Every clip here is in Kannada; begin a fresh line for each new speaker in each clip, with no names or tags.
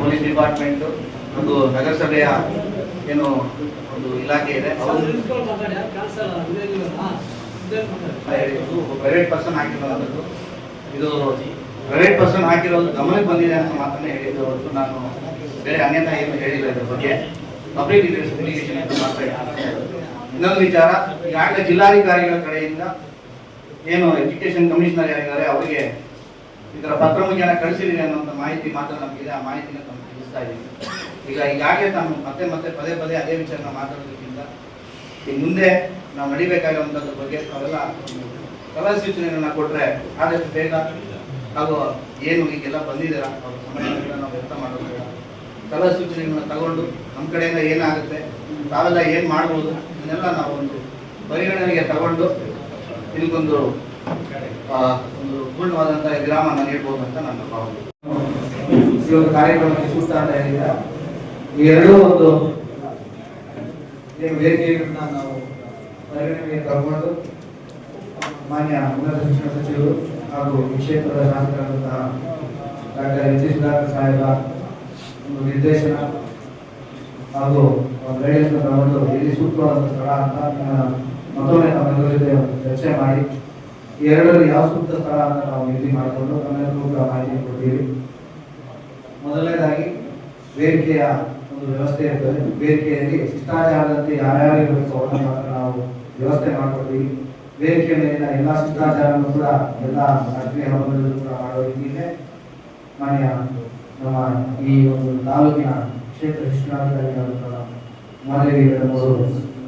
ಪೊಲೀಸ್ ಡಿಪಾರ್ಟ್ಮೆಂಟ್ ಒಂದು ನಗರಸಭೆಯ ಏನು ಒಂದು ಇಲಾಖೆ ಇದೆ. ಪ್ರೈವೇಟ್ ಪರ್ಸನ್ ಹಾಕಿರೋದು ಇದು ಪ್ರೈವೇಟ್ ಪರ್ಸನ್ ಹಾಕಿರೋದು ಗಮನಕ್ಕೆ ಬಂದಿದೆ ಅಂತ ಮಾತ್ರ ಹೇಳಿದ್ದು. ಹೊರತು ನಾನು ಬೇರೆ ಅನ್ಯತಾ ಏನು ಹೇಳಿಲ್ಲ ಇದ್ರ ಬಗ್ಗೆ. ಪಬ್ಲಿಕ್ ಕಮ್ಯುನಿಕೇಶನ್ ಅಂತ ಮಾತ್ರ ಇನ್ನೊಂದು ವಿಚಾರ ಈಗಾಗಲೇ ಜಿಲ್ಲಾಧಿಕಾರಿಗಳ ಕಡೆಯಿಂದ ಏನು ಎಜುಕೇಶನ್ ಕಮಿಷನರ್ ಯಾರಿದ್ದಾರೆ ಅವರಿಗೆ ಇದರ ಪತ್ರ ಮುಖೇನ ಕಳಿಸಿದೀನಿ ಅನ್ನೋಂಥ ಮಾಹಿತಿ ಮಾತ್ರ ನಮಗಿದೆ. ಆ ಮಾಹಿತಿನ ತಮ್ಮ ತಿಳಿಸ್ತಾ ಇದ್ದೀನಿ ಈಗ ಈಗಾಗಲೇ ನಾನು ಮತ್ತೆ ಮತ್ತೆ ಪದೇ ಪದೇ ಅದೇ ವಿಚಾರನ ಮಾತಾಡೋದಕ್ಕಿಂತ ಈ ಮುಂದೆ ನಾವು ನಡಿಬೇಕಾಗಿರುವಂಥದ್ರ ಬಗ್ಗೆ ಅವೆಲ್ಲ ಕಲಾ ಸೂಚನೆಗಳನ್ನ ಕೊಟ್ಟರೆ ಆದಷ್ಟು ಬೇಗ ಹಾಗೂ ಏನು ಈಗೆಲ್ಲ ಬಂದಿದ್ದೀರಾ ಅವ್ರ ಸಮಸ್ಯೆಗಳನ್ನ ನಾವು ವ್ಯಕ್ತ ಮಾಡೋದಿಲ್ಲ ಸಲಹೆ ಸೂಚನೆಗಳನ್ನ ತಗೊಂಡು ನಮ್ಮ ಕಡೆಯಿಂದ ಏನಾಗುತ್ತೆ, ತಾವೆಲ್ಲ ಏನು ಮಾಡ್ಬೋದು ಇದನ್ನೆಲ್ಲ ನಾವು ಒಂದು ಪರಿಗಣನೆಗೆ ತಗೊಂಡು ಇದಕ್ಕೊಂದು ಪೂರ್ಣವಾದಂತಹ ವಿರಾಮನ ನೀಡಬಹುದು ಅಂತ ನನ್ನ ಭಾವನೆ. ಈ ಒಂದು ಕಾರ್ಯಕ್ರಮಕ್ಕೆ ಸೂಕ್ತ ಅಂತ ಹೇಳಿದ ಈ ಎರಡೂ ಒಂದು ವೇದಿಕೆಗಳನ್ನ ನಾವು ಪರಿಗಣನೆಗೆ ತಗೊಂಡು ಮಾನ್ಯ ಉನ್ನತ ಶಿಕ್ಷಣ ಸಚಿವರು ಹಾಗೂ ಈ ಕ್ಷೇತ್ರದ ಶಾಸಕರಾದಂತಹ ಡಾಕ್ಟರ್ ಎಚ್ ಎಸ್ ಸುಧಾಕರ್ ಸಾಹೇಬ ಒಂದು ನಿರ್ದೇಶನ ಹಾಗೂ ಗೈಡೆನ್ಸ್ ಇಲ್ಲಿ ಸೂಕ್ತವಾದ ಸ್ಥಳ ಅಂತ ಮತ್ತೊಮ್ಮೆ ನಮ್ಮ ಜೊತೆ ಚರ್ಚೆ ಮಾಡಿ ಎರಡರಲ್ಲಿ ಯಾವ ಸೂಕ್ತ ಸ್ಥಳ ಅಂತ ನಾವು ನಿಗದಿ ಮಾಡಿಕೊಂಡು ನಮ್ಮೆಲ್ಲರೂ ಕೂಡ ಮಾಹಿತಿ ಕೊಡ್ತೀವಿ. ಮೊದಲನೇದಾಗಿ ವೇದಿಕೆಯ ಒಂದು ವ್ಯವಸ್ಥೆ ಇರ್ತದೆ. ವೇದಿಕೆಯಲ್ಲಿ ಶಿಷ್ಟಾಚಾರದಂತೆ ಯಾರ್ಯಾರು ಇರಬೇಕು ಅವ್ರನ್ನ ಮಾತ್ರ ನಾವು ವ್ಯವಸ್ಥೆ ಮಾಡಿಕೊಡ್ತೀವಿ. ವೇದಿಕೆ ಮೇಲಿನ ಎಲ್ಲ ಶಿಷ್ಟಾಚಾರವನ್ನು ಕೂಡ ಎಲ್ಲ ಅಗ್ನಿ ಹಬ್ಬಗಳಲ್ಲೂ ಕೂಡ ಮಾಡೋ ರೀತಿಯಲ್ಲೇ ಮಾನ್ಯ ನಮ್ಮ ಈ ಒಂದು ತಾಲೂಕಿನ ಕ್ಷೇತ್ರ ಶಿಕ್ಷಣಾಧಿಕಾರಿಗಳಾದಂತಹ ಮಾದೇವಿ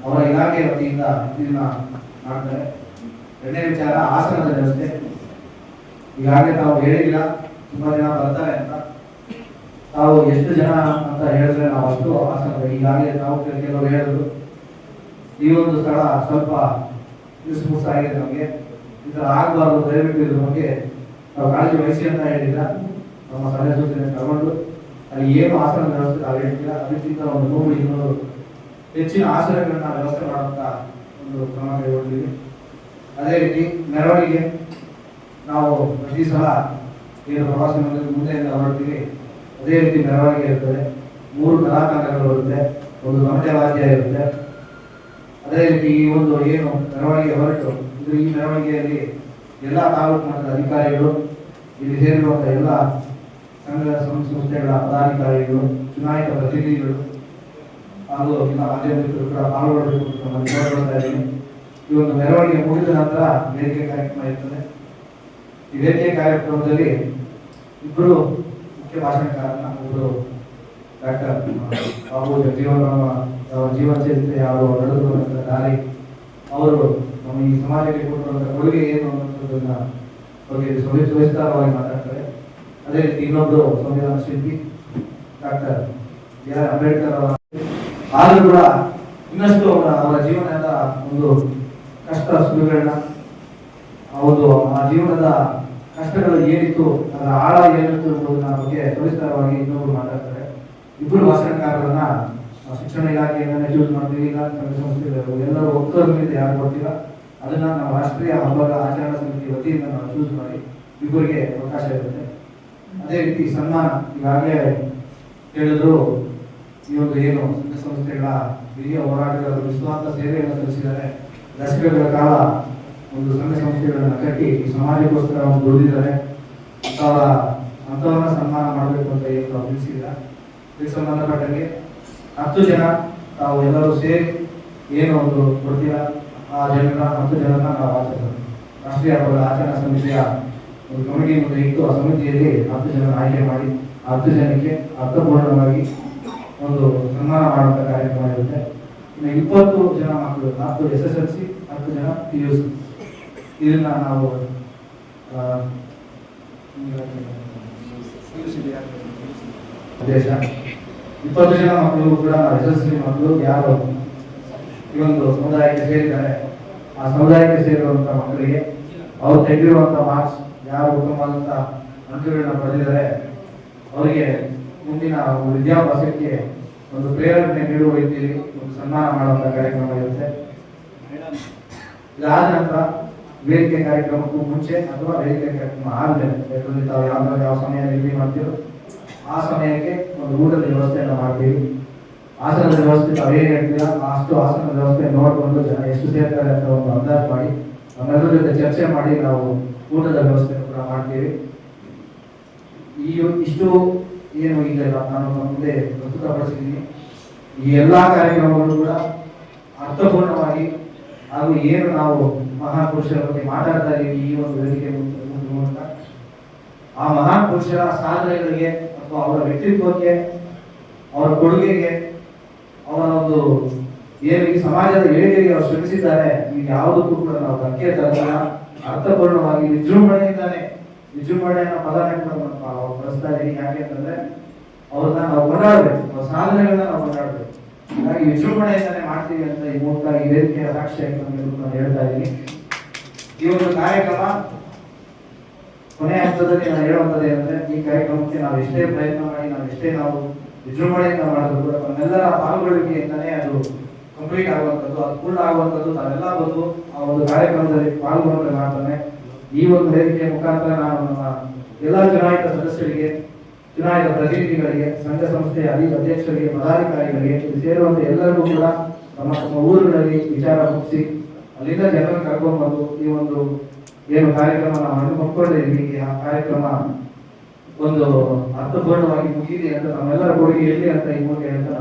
ಅವರ ಇಲಾಖೆ ವತಿಯಿಂದ ಇದನ್ನ ಮಾಡ್ತಾರೆ. ಎರಡನೇ ವಿಚಾರ ಆಸನದ ವ್ಯವಸ್ಥೆ. ಈಗಾಗಲೇ ತಾವು ಹೇಳಿಲ್ಲ, ತುಂಬಾ ಜನ ಬರ್ತಾರೆ ಅಂತ. ತಾವು ಎಷ್ಟು ಜನ ಅಂತ ಹೇಳಿದ್ರೆ ನಾವು ಅಷ್ಟು ಆಸನ ಈಗಾಗಲೇ ತಾವು ಕೆಲ- ಕೆಲವರು ಹೇಳಿದ್ರು. ಈ ಒಂದು ಸ್ಥಳ ಸ್ವಲ್ಪ ಯೂಸ್ಫುಲ್ಸ್ ಆಗಿದೆ ನಮಗೆ. ಈ ಥರ ಆಗಬಾರ್ದು, ದಯವಿಟ್ಟು ಇದ್ರ ಬಗ್ಗೆ ನಾವು ಕಾಳಜಿ ವಹಿಸಿ ಅಂತ ಹೇಳಿಲ್ಲ. ನಮ್ಮ ಸಲಹೆ ಸೂಚನೆ ತಗೊಂಡು ಅಲ್ಲಿ ಏನು ಆಸನ ವ್ಯವಸ್ಥೆ ನಾವು ಹೇಳ್ತಿಲ್ಲ. ಅದಕ್ಕಿಂತ ಒಂದು ನೂರು ಇನ್ನೂರು ಹೆಚ್ಚಿನ ಆಸನಗಳನ್ನ ವ್ಯವಸ್ಥೆ ಮಾಡುವಂತ ಒಂದು ಕ್ರಮ ಕೈಗೊಂಡಿದ್ದೀವಿ. ಅದೇ ರೀತಿ ಮೆರವಣಿಗೆ. ನಾವು ಪ್ರತಿ ಸಲ ಏನು ಪ್ರವಾಸಿ ಮುಂದೆಯಿಂದ ಹೊರಡ್ತೀವಿ, ಅದೇ ರೀತಿ ಮೆರವಣಿಗೆ ಇರ್ತದೆ. ಮೂರು ಕಲಾತಂಡಗಳು ಇರುತ್ತೆ ಒಂದು ಗಮಟೆ ವಾದ್ಯ ಇರುತ್ತೆ. ಅದೇ ರೀತಿ ಈ ಒಂದು ಏನು ಮೆರವಣಿಗೆ ಹೊರಟು, ಇದು ಈ ಮೆರವಣಿಗೆಯಲ್ಲಿ ಎಲ್ಲ ತಾಲೂಕು ಮಟ್ಟದ ಅಧಿಕಾರಿಗಳು, ಇಲ್ಲಿ ಸೇರಿರುವಂಥ ಎಲ್ಲ ಸಂಘ ಸಂಸ್ಥೆಗಳ ಪದಾಧಿಕಾರಿಗಳು, ಚುನಾಯಿತ ಪ್ರತಿನಿಧಿಗಳು ಹಾಗೂ ಎಲ್ಲ ಮಿತ್ರರು ಕೂಡ ಪಾಲ್ಗೊಳ್ಳಬೇಕು ಅಂತ ನಾನು ಈ ಒಂದು ಮೆರವಣಿಗೆ ಮುಗಿದ ನಂತರ ವೇದಿಕೆ ಕಾರ್ಯಕ್ರಮ ಇರ್ತದೆ. ಈ ವೇದಿಕೆ ಕಾರ್ಯಕ್ರಮದಲ್ಲಿ ಇಬ್ಬರು ಮುಖ್ಯ ಭಾಷಣಕಾರನ ಒಬ್ಬರು ಡಾಕ್ಟರ್ ಬಾಬು ಜೀವನ ಅವರ ಜೀವನ ಚರಿತ್ರೆ ಅವರು ನಡೆದುಕೊಂಡಂತ ದಾರಿ, ಅವರು ನಮ್ಮ ಈ ಸಮಾಜಕ್ಕೆ ಕೊಟ್ಟಿರುವಂತಹ ಕೊಡುಗೆ ಏನು ಅನ್ನೋದನ್ನ ಬಗ್ಗೆ ಸವಿಸ್ತಾರವಾಗಿ ಮಾತಾಡ್ತಾರೆ. ಅದೇ ರೀತಿ ಇನ್ನೊಬ್ಬರು ಸಂವಿಧಾನ ಶಿಲ್ಪಿ, ಡಾಕ್ಟರ್ ಬಿ ಆರ್ ಅಂಬೇಡ್ಕರ್ ಅವರ ಆದರೂ ಕೂಡ ಇನ್ನಷ್ಟು ಅವರ ಅವರ ಜೀವನದ ಒಂದು ಕಷ್ಟ ಸುಖಗಳನ್ನ ಹೌದು ಆ ಜೀವನದ ಕಷ್ಟಗಳು ಏನಿತ್ತು, ಅದರ ಆಳ ಏನಿತ್ತು ಎಂಬುದನ್ನ ಬಗ್ಗೆ ಸವಿಸ್ತಾರವಾಗಿ ಇನ್ನೊಬ್ರು ಮಾತಾಡ್ತಾರೆ. ಇಬ್ಬರು ಭಾಷಣಕಾರರನ್ನ ಶಿಕ್ಷಣ ಇಲಾಖೆಯನ್ನ ಚೂಸ್ ಮಾಡ್ತೀವಿ, ಇಲ್ಲ ಸಂಸ್ಥೆಗಳು ಎಲ್ಲರೂ ಒಕ್ಕೂಟದಿಂದ ಯಾರು ಕೊಡ್ತೀರಾ ಅದನ್ನ ನಾವು ರಾಷ್ಟ್ರೀಯ ಹಬ್ಬದ ಆಚರಣಾ ಸಮಿತಿ ವತಿಯಿಂದ ನಾವು ಚೂಸ್ ಮಾಡಿ ಇಬ್ಬರಿಗೆ ಅವಕಾಶ ಇರುತ್ತೆ. ಅದೇ ರೀತಿ ಸನ್ಮಾನ ಈಗಾಗಲೇ ಹೇಳಿದ್ರು, ಈ ಒಂದು ಏನು, ಸಂಸ್ಥೆಗಳ ಹಿರಿಯ ಹೋರಾಟಗಾರರು ನಿಸ್ವಾರ್ಥ ಸೇವೆಯನ್ನು ಸಲ್ಲಿಸಿದ್ದಾರೆ. ದಶಕಗಳ ಕಾಲ ಒಂದು ಸಂಘ ಸಂಸ್ಥೆಗಳನ್ನು ಕಟ್ಟಿ ಸಮಾಜಕ್ಕೋಸ್ಕರ ಒಂದು ದುಡಿದಿದ್ದಾರೆ. ಅಂಥವರ ಅಂಥವ್ರನ್ನ ಸನ್ಮಾನ ಮಾಡಬೇಕು ಅಂತ ಏನು ತಾವು ತಿಳಿಸಿಲ್ಲ. ಇದಕ್ಕೆ ಸಂಬಂಧಪಟ್ಟಂಗೆ ಹತ್ತು ಜನ ತಾವು ಎಲ್ಲರೂ ಸೇರಿ ಏನು ಒಂದು ಕೊಡ್ತೀರ? ಆ ಜನರ, ಹತ್ತು ಜನರನ್ನ ನಾವು ಆಚರಿಸೋಣ ರಾಷ್ಟ್ರೀಯ ಹಬ್ಬದ ಆಚರಣಾ ಸಮಿತಿಯ ಒಂದು ಕಮಿಟಿ ಮುಂದೆ ಇಟ್ಟು ಆ ಸಮಿತಿಯಲ್ಲಿ ಹತ್ತು ಜನ ಆಯ್ಕೆ ಮಾಡಿ, ಹತ್ತು ಜನಕ್ಕೆ ಅರ್ಥಪೂರ್ಣವಾಗಿ ಒಂದು ಸನ್ಮಾನ ಮಾಡುವಂಥ ಕಾರ್ಯಕ್ರಮ ಇರುತ್ತೆ. ಇಪ್ಪತ್ತು ಜನ ಮಕ್ಕಳು, ನಾಲ್ಕು ಎಸ್ ಎಸ್ ಎಲ್ ಸಿ ಹತ್ತು ಜನ ಪಿ ಯು ಸಿ ಇದನ್ನ ನಾವು ಉದ್ದೇಶ ಇಪ್ಪತ್ತು ಜನ ಮಕ್ಕಳು ಕೂಡ ಎಸ್ ಎಸ್ ಸಿ ಮಕ್ಕಳು ಯಾರು ಈ ಒಂದು ಸಮುದಾಯಕ್ಕೆ ಸೇರಿದ್ದಾರೆ, ಆ ಸಮುದಾಯಕ್ಕೆ ಸೇರಿರುವಂತಹ ಮಕ್ಕಳಿಗೆ ಅವ್ರು ತೆಗೆದಿರುವಂತಹ ಮಾರ್ಕ್ಸ್ ಯಾರು ಉತ್ತಮವಾದಂತಹ ಅಂಕಗಳನ್ನ ಪಡೆದಿದ್ದಾರೆ, ಅವರಿಗೆ ಮುಂದಿನ ವಿದ್ಯಾಭ್ಯಾಸಕ್ಕೆ ಒಂದು ಪ್ರೇರಣೆ ನೀಡುವ ರೀತಿಯಲ್ಲಿ ಒಂದು ಸನ್ಮಾನ ಮಾಡುವಂತ ಕಾರ್ಯಕ್ರಮ ಇರುತ್ತೆ. ಇದಾದ ನಂತರ ವೇದಿಕೆ ಕಾರ್ಯಕ್ರಮಕ್ಕೂ ಮುಂಚೆ ಅಥವಾ ವೇದಿಕೆ ಕಾರ್ಯಕ್ರಮ ಆದ್ಮೇಲೆ ಯಾಕಂದ್ರೆ ತಾವು ಯಾವ ಯಾವ ಸಮಯ ನಿಗದಿ ಮಾಡ್ತೀರೋ ಆ ಸಮಯಕ್ಕೆ ಒಂದು ಊಟದ ವ್ಯವಸ್ಥೆಯನ್ನು ಮಾಡ್ತೀವಿ. ಆಸನದ ವ್ಯವಸ್ಥೆ ತಾವೇ ಹೇಳ್ತೀರಾ ಅಷ್ಟು ಆಸನದ ವ್ಯವಸ್ಥೆ ನೋಡಿಕೊಂಡು ಜನ ಎಷ್ಟು ಸೇರ್ತಾರೆ ಅಂತ ಒಂದು ಅಂದಾಜು ಮಾಡಿ ನಮ್ಮೆಲ್ಲರ ಜೊತೆ ಚರ್ಚೆ ಮಾಡಿ ನಾವು ಊಟದ ವ್ಯವಸ್ಥೆ ಕೂಡ ಮಾಡ್ತೀವಿ. ಈ ಇಷ್ಟು ಏನು ಈಗ ನಾನು ಮುಂದೆ ಪ್ರಸ್ತುತಪಡಿಸಿದ್ದೀನಿ ಈ ಎಲ್ಲ ಕಾರ್ಯಕ್ರಮಗಳು ಕೂಡ ಅರ್ಥಪೂರ್ಣವಾಗಿ ಹಾಗೂ ಏನು ನಾವು ಮಹಾಪುರುಷರ ಬಗ್ಗೆ ಮಾತಾಡ್ತಾ ಇದ್ದೀವಿ ಈ ಒಂದು ವೇದಿಕೆ ಮೂಲಕ. ಆ ಮಹಾಪುರುಷರ ಸಾಧನೆಗಳಿಗೆ ಅಥವಾ ಅವರ ವ್ಯಕ್ತಿತ್ವಕ್ಕೆ, ಅವರ ಕೊಡುಗೆಗೆ, ಅವರ ಒಂದು ಏನು ಈ ಸಮಾಜದ ಏಳಿಗೆಗೆ ಅವರು ಶ್ರಮಿಸಿದ್ದಾರೆ, ಈಗ ಯಾವುದಕ್ಕೂ ಕೂಡ ನಾವು ಧಕ್ಕೆ ತರಲಿಲ್ಲ ಅರ್ಥಪೂರ್ಣವಾಗಿ ವಿಜೃಂಭಣೆಯಿಂದಾನೆ ವಿಜೃಂಭಣೆ ಅನ್ನೋ ಪದನ ನಾವು ಬಳಸ್ತಾ ಇದೀವಿ. ಯಾಕೆ ಅಂತಂದ್ರೆ ಅವ್ರನ್ನ ನಾವು ಕೊಂಡಾಡ್ಬೇಕು ಅವ್ರ ಸಾಧನೆಗಳನ್ನ ನಾವು ಕೊಂಡಾಡ್ಬೇಕು ಹಾಗಾಗಿ ವಿಜೃಂಭಣೆಯಿಂದಾನೆ ಮಾಡ್ತೀವಿ ಅಂತ ಈ ಮೂಲಕ ಈ ವೇದಿಕೆಯ ಅಂತ ನಾನು ಹೇಳ್ತಾ ಇದ್ದೀನಿ ಈ ಒಂದು ಕಾರ್ಯಕ್ರಮ ಕೊನೆಯ ಹಂತದಲ್ಲಿ ನಾನು ಹೇಳುವಂಥದ್ದು ಅಂದ್ರೆ ಈ ಕಾರ್ಯಕ್ರಮಕ್ಕೆ ನಾವು ಎಷ್ಟೇ ಪ್ರಯತ್ನ ಮಾಡಿ, ನಾವು ಎಷ್ಟೇ ನಾವು ವಿಜೃಂಭಣೆಯಿಂದ ಮಾಡಿದ್ರು ಕೂಡ ನಮ್ಮೆಲ್ಲರ ಪಾಲ್ಗೊಳ್ಳುವಿಕೆಯಿಂದಲೇ ಅದು ಕಂಪ್ಲೀಟ್ ಆಗುವಂಥದ್ದು, ಅದು ಪೂರ್ಣ ಆಗುವಂಥದ್ದು ನಾವೆಲ್ಲ ಬಂದು ಆ ಒಂದು ಕಾರ್ಯಕ್ರಮದಲ್ಲಿ ಪಾಲ್ಗೊಂಡ್ರೆ ಮಾಡ್ತಾನೆ ಈ ಒಂದು ವೇದಿಕೆಯ ಮುಖಾಂತರ ನಾನು ನಮ್ಮ ಎಲ್ಲ ಚುನಾಯಿತ ಸದಸ್ಯರಿಗೆ ಚುನಾಯಿತ ಪ್ರತಿನಿಧಿಗಳಿಗೆ, ಸಂಘ ಸಂಸ್ಥೆಯ ಅಧಿ ಅಧ್ಯಕ್ಷರಿಗೆ, ಪದಾಧಿಕಾರಿಗಳಿಗೆ ಸೇರುವಂತೆ ಎಲ್ಲರಿಗೂ ಕೂಡ ನಮ್ಮ ತಮ್ಮ ಊರುಗಳಲ್ಲಿ ವಿಚಾರ ಮುಗಿಸಿ, ಅಲ್ಲಿಂದ ಜನರನ್ನು ಕರ್ಕೊಂಡು ಬಂದು ಈ ಒಂದು ಏನು ಕಾರ್ಯಕ್ರಮ ನಾವು ಹಮ್ಮಿಕೊಂಡಿದ್ದೀವಿ ಆ ಕಾರ್ಯಕ್ರಮ ಒಂದು ಅರ್ಥಪೂರ್ಣವಾಗಿ ಮುಗಿದಿದೆ ಅಂತ ನಮ್ಮೆಲ್ಲರ ಕೊಡುಗೆ ಎಲ್ಲಿ ಅಂತ ಈ ಮೂಲಕ ಹೇಳ್ತಾ